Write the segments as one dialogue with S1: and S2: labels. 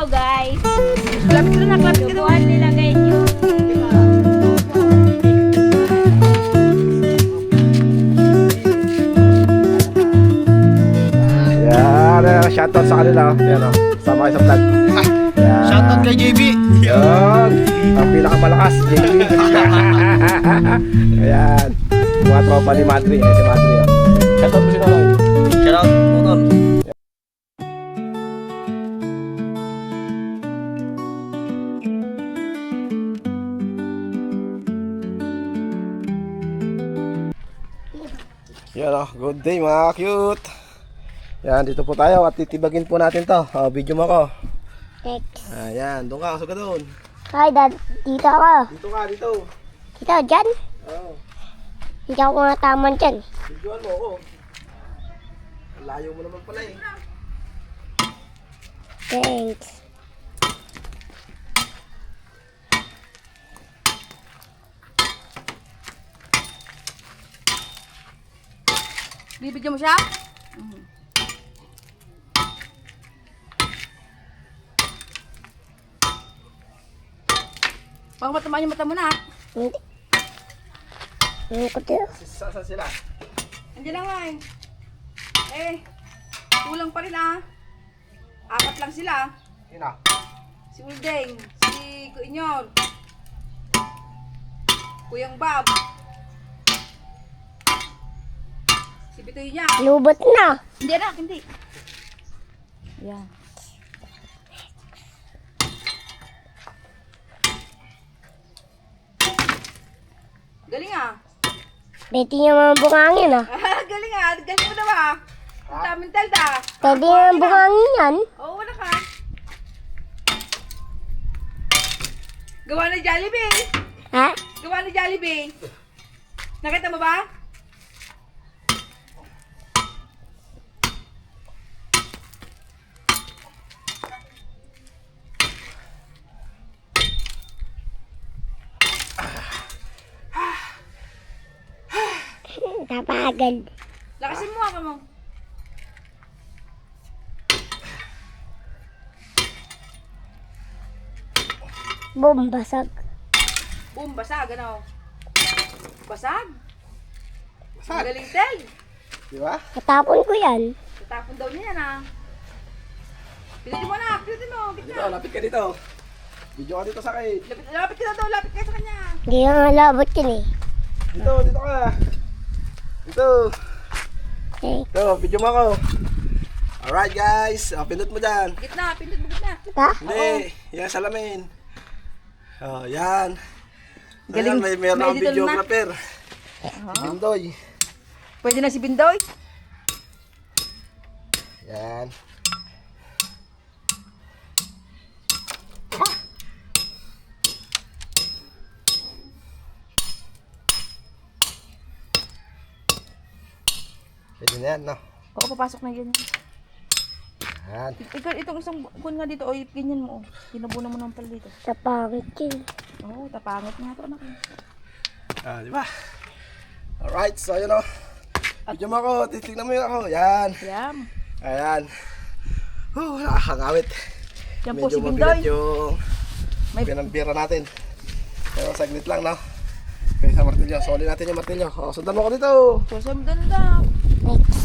S1: Hello guys.
S2: Clap ka na, clap ka na.
S1: Tubuhan nila guys
S3: Yan, uh, shoutout sa kanila. Yan, oh. Sama kayo sa vlog. Yan.
S4: Shoutout kay JB.
S3: Yan. Ang pinakamalakas, JB. Ayan. Mga tropa ni Madri. Eh, si Madri. Oh. Shoutout mo si Nonoy.
S4: Shoutout Utol.
S3: Yan oh, good day mga cute. Yan, dito po tayo at titibagin po natin to. Oh, video mo ko.
S5: Thanks.
S3: Ayan, doon ka, suga doon.
S5: Hi, dad. Dito ako.
S3: Dito ka, dito.
S5: Dito, dyan.
S3: Oh,
S5: Hindi ako nataman dyan.
S3: videoan mo ako. Layo mo naman pala eh.
S5: Thanks.
S2: Bibigyan mo siya? Baka matamaan yung mata mo na.
S5: Hindi. Ano ko dito?
S3: Saan sila?
S2: Andiyan na nga eh. Kulang pa rin ah. Apat lang sila.
S3: Yun ah.
S2: Si Uldeng, si Kuinyon, Kuyang Bob, Bitoy niya.
S5: Lubot na.
S2: Hindi anak, hindi. Yan. Galing ah.
S5: Pwede niya mga bungangin ah.
S2: Galing ah. Galing mo na ba? Ang daming talda.
S5: Pwede niya mga bungangin yan.
S2: Oo, wala ka. Gawa na Jollibee.
S5: Ha?
S2: Gawa na Jollibee. Nakita mo ba?
S5: Tapagan.
S2: Lakasin mo ako mo.
S5: Boom, basag.
S2: Boom, basag, ano? Basag? Basag? Galing tel.
S3: Di ba?
S5: Katapon ko yan.
S2: Tatapon daw niya yan ah. Pinutin mo na, pinutin mo.
S3: Dito,
S2: Gitna.
S3: lapit ka dito. Video ka dito sa akin.
S2: Lapit, lapit ka na daw, lapit ka sa kanya.
S5: Hindi nga malabot yun eh.
S3: Dito, dito ka. Dito.
S5: Okay.
S3: Ito, video mo ako. Alright guys, oh, pindot mo dyan.
S2: Gitna, pindot mo gitna.
S5: Ha?
S3: Hindi, yan salamin. Oh, yan.
S2: Galing.
S3: Ayan, may meron akong
S2: editor na.
S3: videographer. Bindoy.
S2: Pwede na si Bindoy.
S3: Yan. Pwede na yan, no?
S2: Oo, papasok na ganyan.
S3: Yan.
S2: Ikaw, itong isang kun nga dito, o ganyan mo. oh. Tinabunan mo ng pala dito.
S5: Tapangit yun.
S2: Oo, tapangit nga to anak.
S3: Ah, di ba? Alright, so yun, no? Video mo ako, titignan mo yun ako. Yan.
S2: Yam.
S3: Ayan. Huh, nakakangawit.
S2: Yan po
S3: Medyo
S2: si
S3: mabigat
S2: Bindoy.
S3: yung
S2: May-
S3: pinambira natin. Pero saglit lang, no? Okay, sa martilyo. Soli natin yung martilyo. O, sundan mo ko dito.
S2: Susundan daw.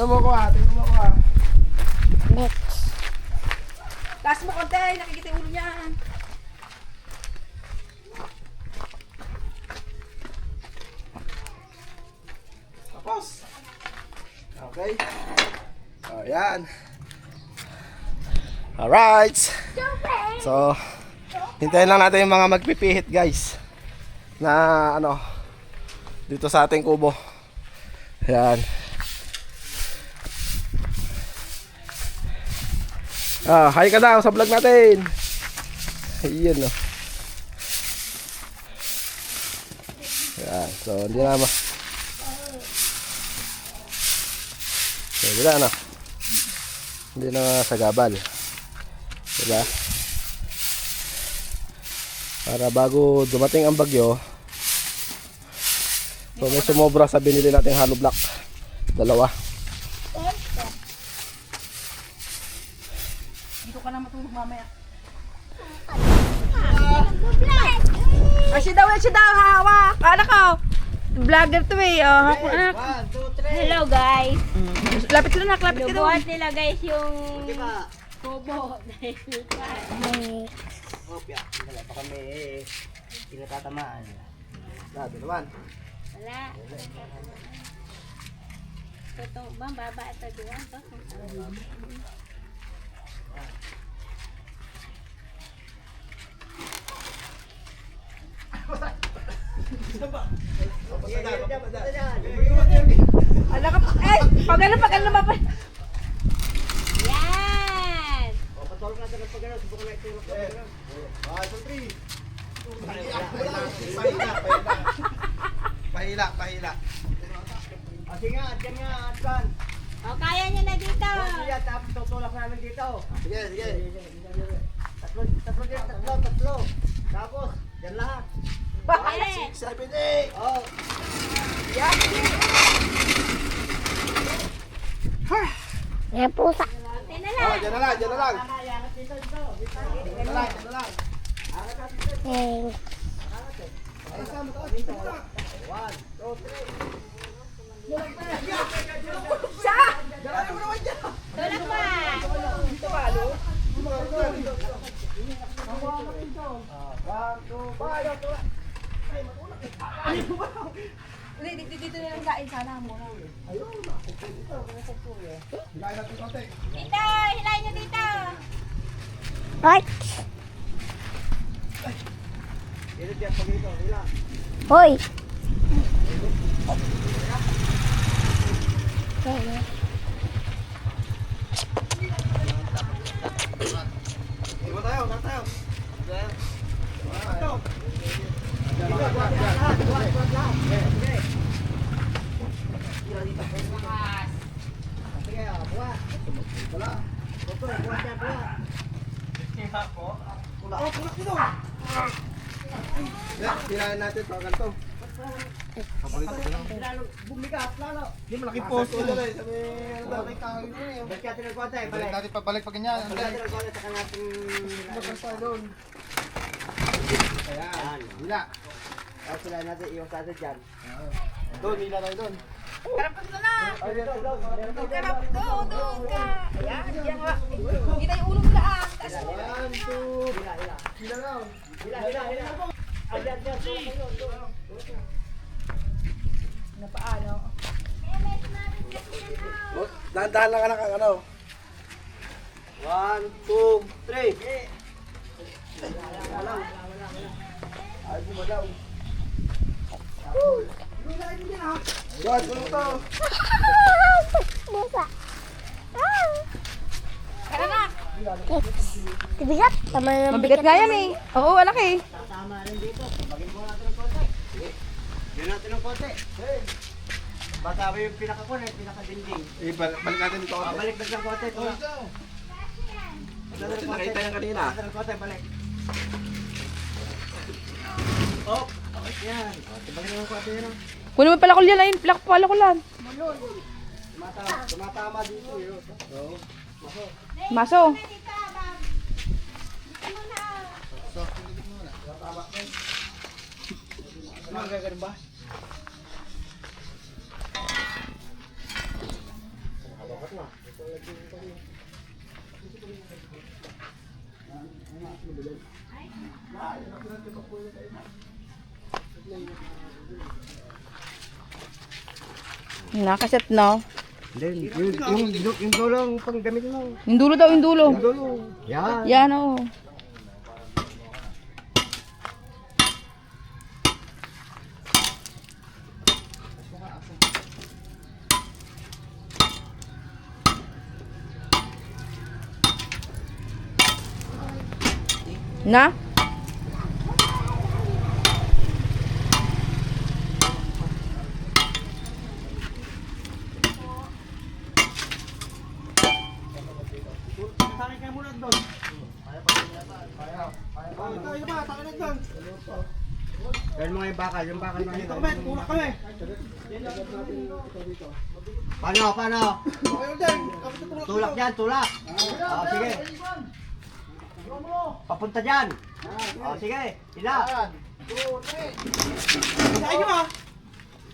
S3: Tingnan mo ko, ha. Tingnan mo ko, ha.
S5: Next.
S2: Taas mo konti, nakikita yung ulo niya.
S3: Tapos. Okay. So, yan. Alright. So, hintayin lang natin yung mga magpipihit, guys. Na, ano, dito sa ating kubo. Yan. Ah, hi ka daw sa vlog natin. Ayun, no. Yan. So, hindi na ma... Pwede na, ano? Hindi na sagabal. Diba? Para bago dumating ang bagyo, so may sumobra sa binili nating hollow block. Dalawa.
S2: Na matulog mamaya. Ah, siya daw, siya daw, hawak. Anak ko. Vlogger to eh. Oh, hawak anak.
S1: Hello guys.
S2: Lapit ka na, nak. Lapit ka daw.
S1: Buhat nila guys yung kubo.
S5: Next.
S4: Kopya. Wala pa kami eh. Pinatatamaan.
S3: Sabi naman.
S1: Wala. Totoo ba? Baba ito doon. to?
S2: Anak ka. Eh, pag ano, pag ano mapa.
S1: Yan!
S3: Pahila, pahila.
S4: Kasi nga, dyan nga, Atkan.
S1: O, kaya niya na dito.
S4: Sige, tapos tutulak namin dito.
S3: Sige, sige.
S4: Tatlo, tatlo tatlo, tatlo. Tapos, dyan lahat.
S1: Kaya.
S3: Seven, eight.
S4: Oh,
S5: Yan pusa.
S1: Konti na
S3: Oh,
S1: lang.
S3: dyan na lang, dyan na lang. Dyan na lang, dyan na lang.
S5: Next.
S1: Tulak pa.
S2: Hindi, dito, dito na lang kain sana muna.
S1: Dito, hilahin niyo dito.
S5: Right.
S4: dito dyan, pag dito, hila.
S5: Hoy. Yan.
S3: Iba tayo, tayo tayo.
S4: Sige, oh, buhat. Wala. Tutoy, buhat yan, buhat.
S3: Yeah, tirahin natin to, ganito.
S4: Lalo, bumigas, lalo.
S3: Hindi malaki ko dala eh. Sabi, ano daw kay tao yun eh.
S4: Balik natin ng konti, balik.
S3: Balik natin pabalik pa ganyan.
S4: Balik natin ng konti, saka natin...
S3: Basta doon.
S4: Ayan.
S3: Hila.
S4: Tapos sila natin, iwas natin dyan.
S3: Doon, hila tayo doon.
S2: Harap ka na.
S4: Dito.
S2: Harap, doon, doon ka. Ayan, diyan nga. Hindi tayo ulo mo lang. Taas mo.
S3: One, two,
S4: Hila, hila.
S3: hila lang.
S4: Hila, hila, hila. Ay, dyan, dyan, tulak kayo, tulak.
S2: Na paano?
S3: Oh, Dahan-dahan lang anak ang ano.
S4: One, two, three.
S3: Ay, bumalaw. Tulong to.
S5: Pusa.
S2: Kaya na.
S5: Tibigat. Tama na
S2: Mabigat nga yan eh. Oo, anak eh.
S4: Tama rin dito. Bagin mo natin ng konti. Sige. Bigyan natin ng konti. Bata ba yung pinakakon eh, pinakadinding.
S3: Eh, bal- balik natin dito.
S4: Ah, balik na ng konti. Tulak.
S3: Kasi nakita yan kanina.
S4: Natin ng konti, balik. Oh, okay yan. Oh, tibagin mo ng konti yan. oh.
S2: Kunin mo pala ko yan. Ayun, plak pala ko lang.
S4: Tumatama, tumatama dito yun. Oo.
S2: Maso.
S1: Dito, bab. Dito muna.
S4: Ano ang gagawin ba?
S2: Nakaset no.
S4: Hindi, yung, yung, yung, yung dulo ang pang gamitin mo.
S2: Yung dulo daw, yung dulo.
S4: Yung dulo. Yan.
S2: Yan oh. Na?
S4: Takin ka muna doon.
S3: Tayo ba? Tayo na doon.
S4: Gawin mo nga yung bakal, yung bakal na
S3: Dito kami, tulak kami.
S4: Paano, paano?
S3: Tulak.
S4: Yan, tulak. Ah, sige. Papunta dyan. O, sige. Hila.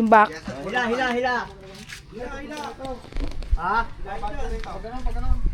S2: Yung back.
S4: Hila, hila, hila. Ha? Hila, hila.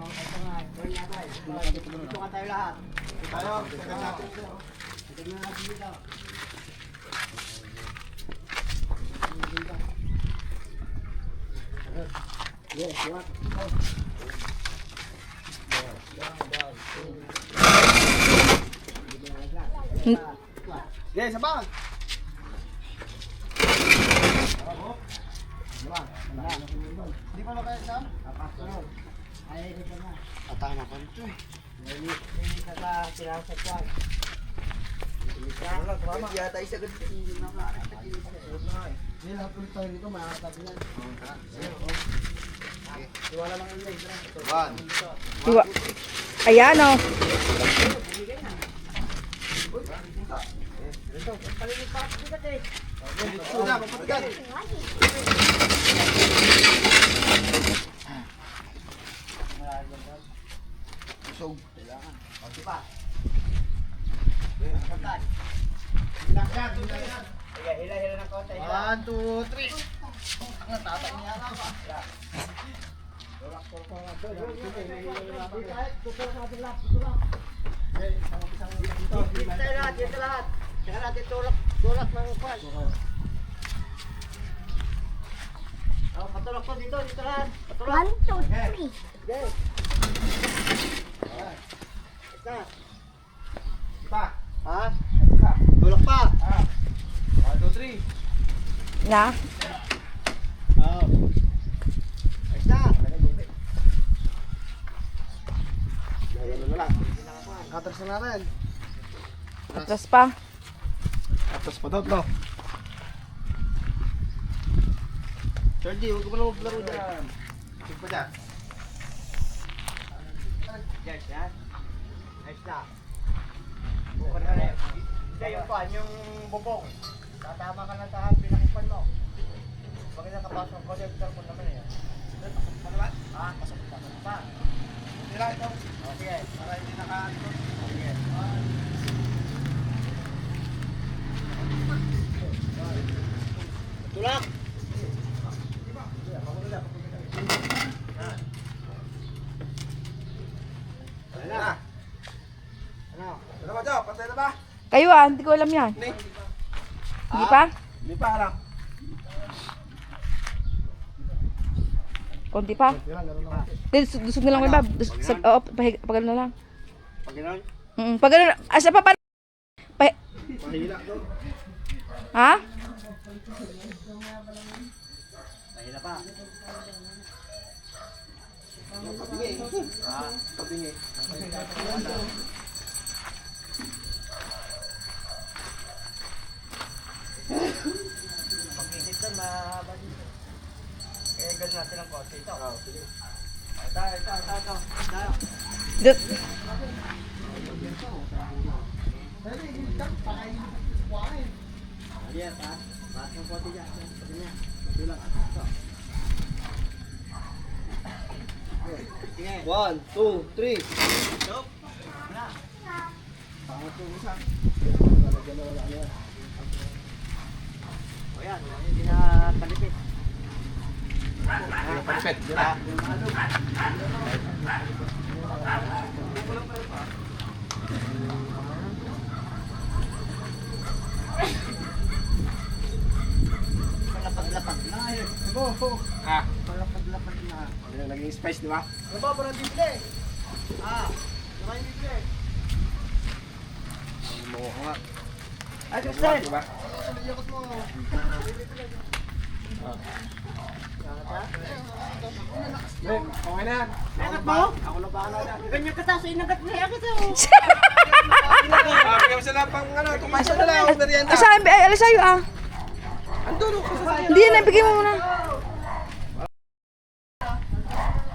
S4: Dito nga tayo lahat. Tayo, tignan natin ito. Tignan natin dito. Yes, what? Yes, sabang. Di pa na kaya Sam? Ay, dito na. Tatama ko nito eh. May isa sa sinasakyan. Wala, kumama. Yata isa ganito. Hindi na ka. Hindi lahat ulit tayo dito, makakatabi yan. Iwala lang yung legs. One.
S2: Diwa. Ayan oh.
S4: Sudah, papatigan. Usog. Kailangan. O, di pa. Pagkat. Hinakyan, hinakyan. Sige, hila-hila ng konti. One, two, three. Ang tatay niya na ba? Dito tayo lahat, dito lahat. Kaya natin tulak, tulak ng kwan. Oh, patulak po dito, dito lahat. Patulak.
S5: One, two, three.
S4: Okay. Isa. Pa. Ha? Tulak pa. One, two, three.
S2: Na.
S4: Oh. Isa. Ganun na lang. Atras na natin.
S2: Atras pa.
S3: Tapos pa daw, no?
S4: Jordi, huwag ka pa na maglaro dyan. Sige pa dyan. Yes, yan. Ayos na. Bukan na rin. Hindi, yung pan, yung bubong. Tatama ka na sa pinakipan mo. Pag nakapasok ang connector mo naman eh. Ano ba? Ha? Pasok pa. Pa. Tira ito. O, sige. Para hindi naka... Sige. Tulak! Ano na? Ano?
S3: Ba, Joe? Patay na ba?
S2: Kayo ah, hindi ko alam yan.
S3: Hindi.
S2: Hindi pa?
S3: Hindi pa, alam.
S2: Konti pa?
S3: Lang.
S2: Dus, dusog na lang may bab. Dus, sa, oo, ano na lang.
S4: Pag gano'n?
S2: Mm, pag ano, asa pa pa? pa
S3: Mahila to.
S2: ha?
S4: Mahila pa.
S3: Patingi.
S4: Pag-isip doon, mahaba dito. Kaya gano'n natin ang konti ito. Ito, ito, ito, ito. Ito.
S2: Du-
S4: Ayan, ha? Bakit ng konti dyan? Sabi niya. Ito lang. Ito. Sige.
S3: One, two, three.
S4: Stop. Na.
S3: Pangat yung isa.
S4: O yan, hindi na palipit.
S3: Palipit.
S4: Ha? Palapag-lapag na yun.
S3: Ha?
S4: Palapag-lapag na.
S3: Naging spice, di ba?
S4: Ano ba, parang bibili? Ah, ano yung bibili?
S3: Oo nga.
S4: Ay, Kristen!
S3: Di ba? Ben, okay na.
S4: Nagat mo? Ako na bahala na. Ganyan ka tayo, inagat na yan kita.
S3: Bigyan mo sila pang ano, kumain na, o merienda.
S2: Asa, ay, alas sa'yo ah.
S3: Andun, o, kasasaya.
S2: Hindi yan, bigyan mo muna.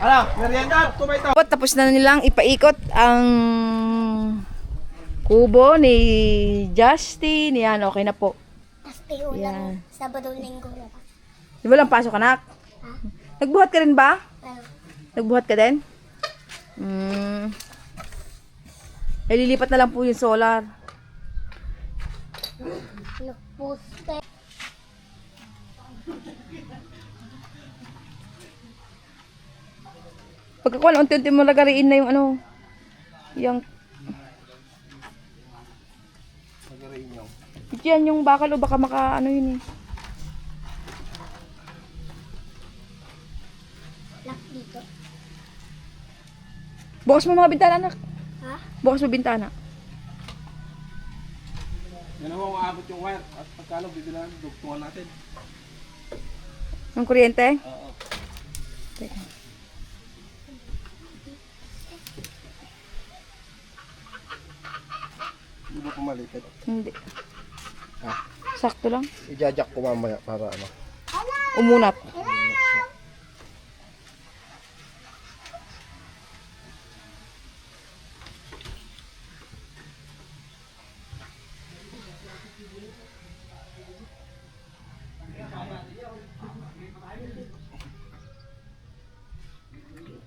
S3: Ano, merienda, kumain to.
S2: Tapos na nilang ipaikot ang kubo ni Justin. Yan, okay na po.
S5: Tapos
S2: Yan.
S5: lang. Sabado linggo na ba?
S2: Di ba lang pasok anak? Nagbuhat ka rin ba?
S5: Ano?
S2: Nagbuhat ka din? Hmm. Eh, lilipat na lang po yung solar.
S5: Ano? Puste.
S2: Pagkakuan, unti-unti mo lagariin na yung ano, yung, Diyan yung bakal o baka maka ano yun eh.
S5: Lock dito.
S2: Bukas mo mga bintana anak.
S5: Ha?
S2: Bukas mo bintana.
S3: Yan ako, maabot yung wire. At pagkano, bibilan, dugtungan natin.
S2: Ng kuryente?
S3: Oo.
S2: Teka.
S3: Hindi ba pumalikit?
S2: Hindi.
S3: Ah.
S2: Sakto lang.
S3: Ijajak ko mamaya para ano.
S2: Umunat.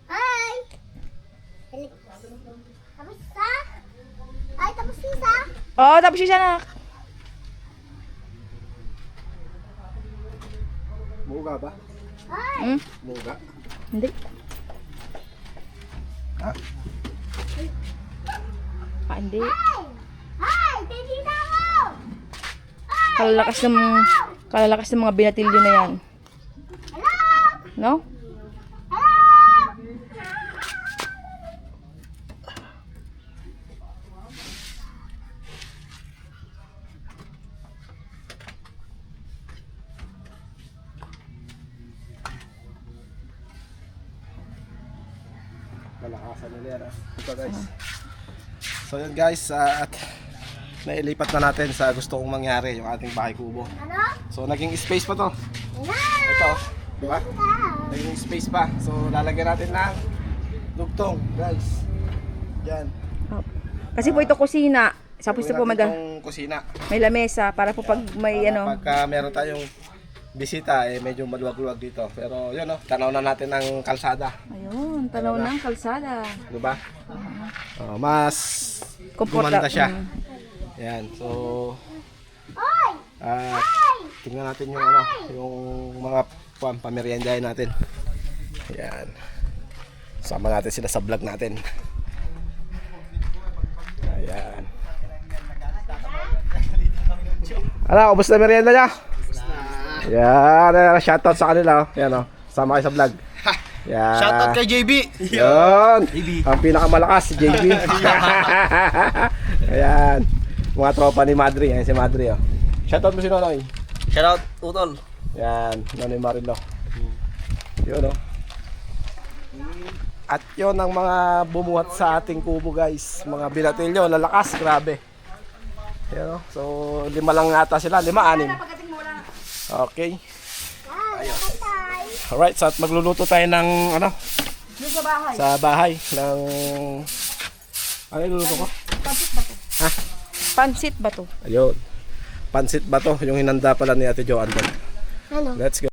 S5: Hi! Balik. Tapos isa? Ay, tapos isa?
S2: Oo, oh, tapos siya anak.
S3: Muga ba?
S2: Hmm?
S3: Muga.
S2: Hindi.
S3: Ah.
S2: Ah, hindi.
S5: Hi! Titita ko!
S2: Kalalakas ng kalalakas ng mga binatilyo na yan.
S5: Hello!
S2: No?
S3: So yun guys, ah, at nailipat na natin sa gusto kong mangyari yung ating bahay kubo.
S5: Ano?
S3: So naging space pa to. Ito, di ba? Naging space pa. So lalagyan natin ng dugtong, guys. Yan.
S2: Oh. Kasi po ito kusina. Tapos ito po
S3: natin itong kusina.
S2: may lamesa para po pag may
S3: Para
S2: ano.
S3: Pagka meron tayong bisita, eh medyo maluwag-luwag dito. Pero yun oh, tanaw na natin ng kalsada.
S2: Ayun, tanaw ng kalsada.
S3: Di ba? Oh, mas
S2: Komporta-
S3: gumanda siya.
S2: Mm.
S3: Yan. So, ah tingnan natin yung ano, yung mga pam pameriendahin natin. Yan. Sama natin sila sa vlog natin. Ayan. Ano, ubos na merienda niya? Yan, uh, shoutout sa kanila. Oh. Yan oh. Sama kayo sa vlog. Yan.
S4: Shoutout kay JB!
S3: Yun. Ang pinakamalakas si JB. Ayan. Mga tropa ni Madre. Ayan si Madre. Oh. Shoutout mo si Nonoy.
S4: Shoutout, Utol!
S3: Yan. Nonoy Marilo. Yun oh. At yun ang mga bumuhat sa ating kubo guys. Mga binatilyo. Lalakas. Grabe. Yan oh. So lima lang ata sila. Lima, anim. Okay.
S5: Patay!
S3: Alright. So at magluluto tayo ng ano.
S2: Doon sa bahay.
S3: Sa bahay. Ng... Ano iluluto ko?
S2: Pansit ba to?
S3: Ayun. Pansit ba to? Yung hinanda pala ni Ate Joanne.
S5: Ano?
S3: Let's go.